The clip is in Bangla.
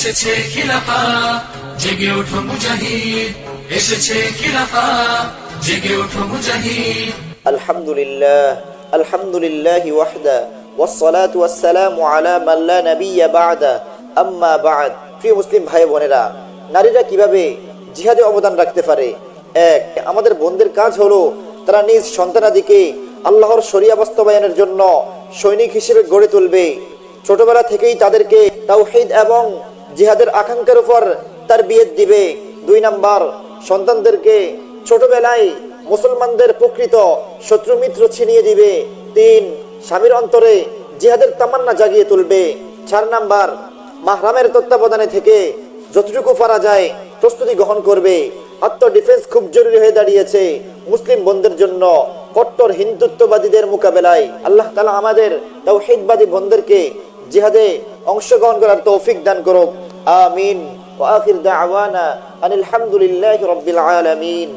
এসেছে খিলাফা জেগে ওঠো মুজাহিদ এসেছে খিলাফা জেগে ওঠো মুজাহিদ الحمد لله الحمد لله وحده والصلاة والسلام على من لا نبي بعده أما بعد প্রিয় মুসলিম ভাই বোনেরা নারীরা কিভাবে জিহাদে অবদান রাখতে পারে এক আমাদের বোনদের কাজ হলো তারা নিজ সন্তানাদিকে আল্লাহর শরিয়া বাস্তবায়নের জন্য সৈনিক হিসেবে গড়ে তুলবে ছোটবেলা থেকেই তাদেরকে তাওহীদ এবং জিহাদের আকাঙ্ক্ষার উপর তার বিয়ে দিবে। দুই নাম্বার, সন্তানদেরকে ছোটবেলায় মুসলমানদের প্রকৃত শত্রু মিত্র ছিনিয়ে দিবে। তিন, স্বামীর অন্তরে জিহাদের তামান্না জাগিয়ে তুলবে। চার নাম্বার, মাহরামের তত্ত্বাবধানে থেকে যতটুকু পারা যায় প্রস্তুতি গ্রহণ করবে। আত্ম ডিফেন্স খুব জরুরি হয়ে দাঁড়িয়েছে মুসলিম বন্ধুদের জন্য কট্টর হিন্দুত্ববাদীদের মোকাবেলায়। আল্লাহ তালা আমাদের তাওহীদবাদী বন্ধুদেরকে জিহাদে অংশগ্রহণ করার তৌফিক দান করুক। আমিন। ওয়া আখির দাওয়ানা আনিল হামদুলিল্লাহি রাব্বিল আলামিন।